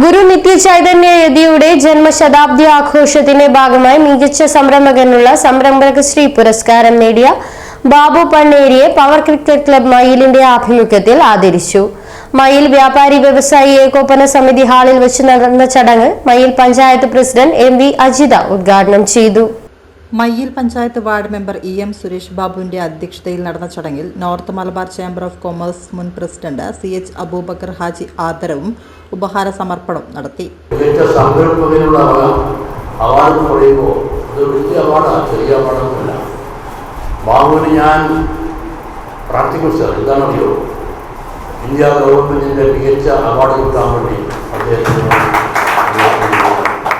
ഗുരു നിത്യചൈതന്യ യതിയുടെ ജന്മശതാബ്ദി ആഘോഷത്തിന്റെ ഭാഗമായി മികച്ച സംരംഭകനുള്ള സംരംഭക ശ്രീ പുരസ്കാരം നേടിയ ബാബു പണ്ണേരിയെ പവർ ക്രിക്കറ്റ് ക്ലബ് മയിലിന്റെ ആഭിമുഖ്യത്തിൽ ആദരിച്ചു. മയിൽ വ്യാപാരി വ്യവസായി ഏകോപന സമിതി ഹാളിൽ വെച്ച് നടന്ന ചടങ്ങ് Mayyil panchayat president M V Ajitha ഉദ്ഘാടനം ചെയ്തു. Mayyil panchayat ward member E M Suresh ബാബുവിന്റെ അധ്യക്ഷതയിൽ നടന്ന ചടങ്ങിൽ north Malabar chamber of commerce മുൻ president C H Aboobacker Haji ആദരവും ഉപഹാര സമർപ്പണവും നടത്തി. ബാബുവിന് ഞാൻ പ്രാർത്ഥിക്കും സാർ. എന്താണെന്നറിയോ? ഇന്ത്യ ഗവൺമെന്റിന്റെ മികച്ച അവാർഡ് കിട്ടാൻ വേണ്ടി അദ്ദേഹത്തിന്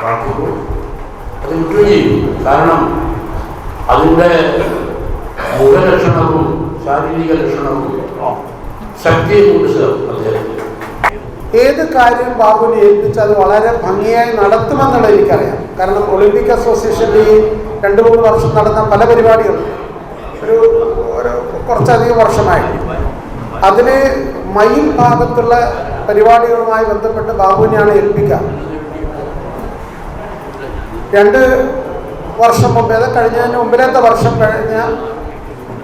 പ്രാർത്ഥിക്കും ചെയ്യും കാരണം അതിന്റെ മുഖലക്ഷണവും ശാരീരിക ലക്ഷണവും ശക്തിയെ കുറിച്ച് അദ്ദേഹം ഏത് കാര്യം ബാബുവിനെ ഏൽപ്പിച്ച് അത് വളരെ ഭംഗിയായി നടത്തുമെന്നുള്ളത് എനിക്കറിയാം. കാരണം ഒളിമ്പിക് അസോസിയേഷന്റെ ഈ രണ്ട് മൂന്ന് വർഷം നടന്ന പല പരിപാടികളും ഒരു ഒരു കുറച്ചധികം വർഷമായി. അതിന് മയിൽ ഭാഗത്തുള്ള പരിപാടികളുമായി ബന്ധപ്പെട്ട് ബാബുവിനെയാണ് ഏൽപ്പിക്കുക. രണ്ട് വർഷം മുമ്പേ അത് കഴിഞ്ഞതിന് മുമ്പിലത്തെ വർഷം കഴിഞ്ഞ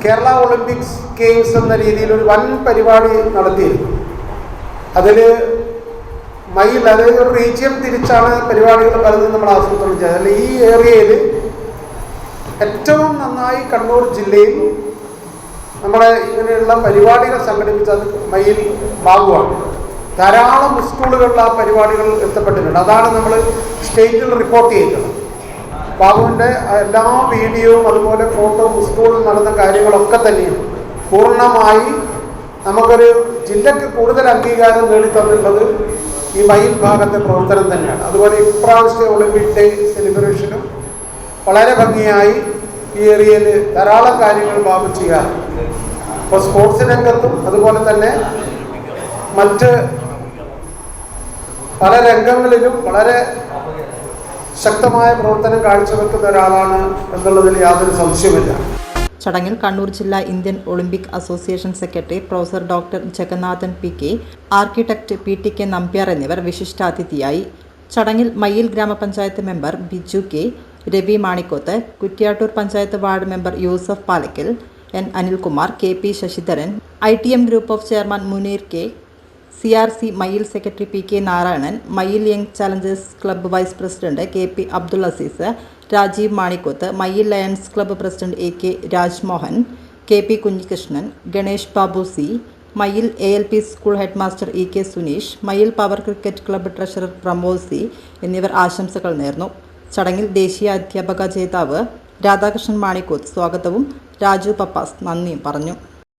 കേരള ഒളിമ്പിക്സ് ഗെയിംസ് എന്ന രീതിയിൽ ഒരു വൻ പരിപാടി നടത്തിയിരുന്നു. അതിൽ മയിൽ അതായത് ഒരു റീജിയം തിരിച്ചാണ് പരിപാടികൾ പലതും നമ്മൾ ആസൂത്രണം ചെയ്തത്. അല്ല ഈ ഏരിയയിൽ ഏറ്റവും നന്നായി കണ്ണൂർ ജില്ലയിൽ നമ്മുടെ ഇങ്ങനെയുള്ള പരിപാടികൾ സംഘടിപ്പിച്ചത് മയിൽ ബാബുവാണ്. ധാരാളം സ്കൂളുകളിൽ ആ പരിപാടികൾ എത്തപ്പെട്ടിട്ടുണ്ട്. അതാണ് നമ്മൾ സ്റ്റേറ്റിൽ റിപ്പോർട്ട് ചെയ്തിട്ടുള്ളത് ബാബുവിന്റെ എല്ലാ വീഡിയോയും അതുപോലെ ഫോട്ടോ സ്കൂളിൽ നടന്ന കാര്യങ്ങളൊക്കെ തന്നെയാണ് പൂർണമായി നമുക്കൊരു ജില്ലക്ക് കൂടുതൽ അംഗീകാരം നേടിത്തന്നിട്ടുള്ളത് ഈ മയിൽ ഭാഗത്തെ പ്രവർത്തനം തന്നെയാണ്. അതുപോലെ ഇപ്രാവശ്യത്തെ ഒളിമ്പിക് ഡേ സെലിബ്രേഷനും വളരെ ഭംഗിയായി ഈ ഏരിയയിൽ ധാരാളം കാര്യങ്ങൾ ബാബു ചെയ്യാറുണ്ട്. അപ്പോൾ സ്പോർട്സ് രംഗത്തും അതുപോലെ തന്നെ മറ്റ് പല രംഗങ്ങളിലും വളരെ ശക്തമായ പ്രവർത്തനം കാഴ്ചവെക്കുന്ന ഒരാളാണ് എന്നുള്ളതിൽ യാതൊരു സംശയമില്ല ചടങ്ങിൽ കണ്ണൂർ ജില്ലാ Indian Olympic association secretary professor doctor Jagannathan P K architect P T K Nambiar എന്നിവർ വിശിഷ്ടാതിഥിയായി. ചടങ്ങിൽ മയ്യിൽ ഗ്രാമപഞ്ചായത്ത് member Biju K Ravi Manikoth Kuttiattoor panchayat ward member Yusuf Palakkal N Anilkumar K P Sasidharan I T M group of chairman Muneer K C R C Mayyil secretary P K Narayanan Mayyil young challengers club vice president K P Abdul Aziz Rajeev Manikoth Mayyil lions club president A K Rajmohan K P Kunhikrishnan Ganesh Babu C Mayyil A L P school head master E K Suneesh Mayyil power cricket club treasurer Pramod C എന്നിവർ ആശംസകൾ നേർന്നു. ചടങ്ങിൽ ദേശീയ അധ്യാപക ജേതാവ് രാധാകൃഷ്ണൻ മാണിക്കോത്ത് സ്വാഗതവും രാജു പപ്പാസ് നന്ദിയും പറഞ്ഞു.